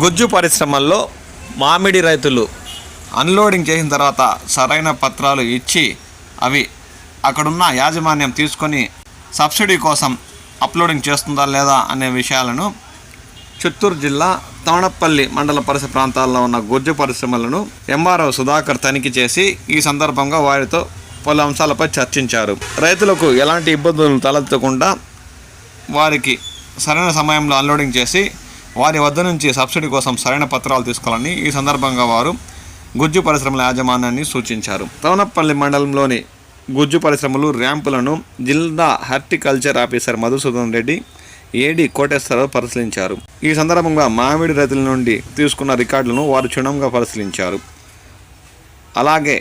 గుజ్జు పరిశ్రమల్లో మామిడి రైతులు అన్లోడింగ్ చేసిన తర్వాత సరైన పత్రాలు ఇచ్చి అవి అక్కడున్న యాజమాన్యం తీసుకొని సబ్సిడీ కోసం అప్లోడింగ్ చేస్తుందా లేదా అనే విషయాలను చిత్తూరు జిల్లా తవణపల్లి మండల పరిసర ప్రాంతాల్లో ఉన్న గుజ్జు పరిశ్రమలను ఎంఆర్ఓ సుధాకర్ తనిఖీ చేసి ఈ సందర్భంగా వారితో పలు అంశాలపై చర్చించారు. రైతులకు ఎలాంటి ఇబ్బందులు తలెత్తకుండా వారికి సరైన సమయంలో అన్లోడింగ్ చేసి వారి వద్ద నుంచి సబ్సిడీ కోసం సరైన పత్రాలు తీసుకోవాలని ఈ సందర్భంగా వారు గుజ్జు పరిశ్రమల యాజమాన్యాన్ని సూచించారు. తవనపల్లి మండలంలోని గుజ్జు పరిశ్రమలు ర్యాంపులను జిల్లా horticulture officer Madhusudan Reddy AD Koteswararao పరిశీలించారు. ఈ సందర్భంగా మామిడి రైతుల నుండి తీసుకున్న రికార్డులను వారు క్షుణ్ణంగా పరిశీలించారు. అలాగే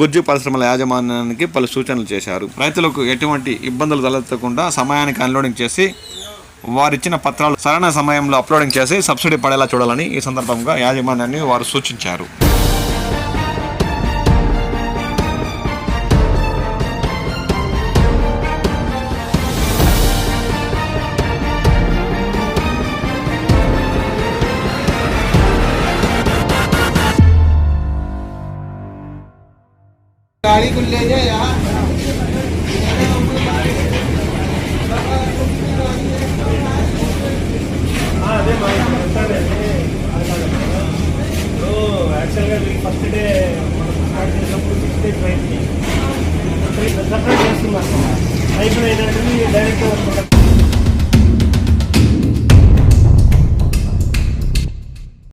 గుజ్జు పరిశ్రమల యాజమాన్యానికి పలు సూచనలు చేశారు. రైతులకు ఎటువంటి ఇబ్బందులు తలెత్తకుండా సమయానికి అన్లోడింగ్ చేసి వారిచ్చిన పత్రాలు సరైన సమయంలో అప్లోడింగ్ చేసి సబ్సిడీ పడేలా చూడాలని ఈ సందర్భంగా యాజమాన్యాన్ని వారు సూచించారు गाड़ी को ले जाए यार యాక్చువల్గా ఫస్ట్ డే స్టార్ట్ చేసినప్పుడు six day train separate train అయిపోయినట్టు డైరెక్ట్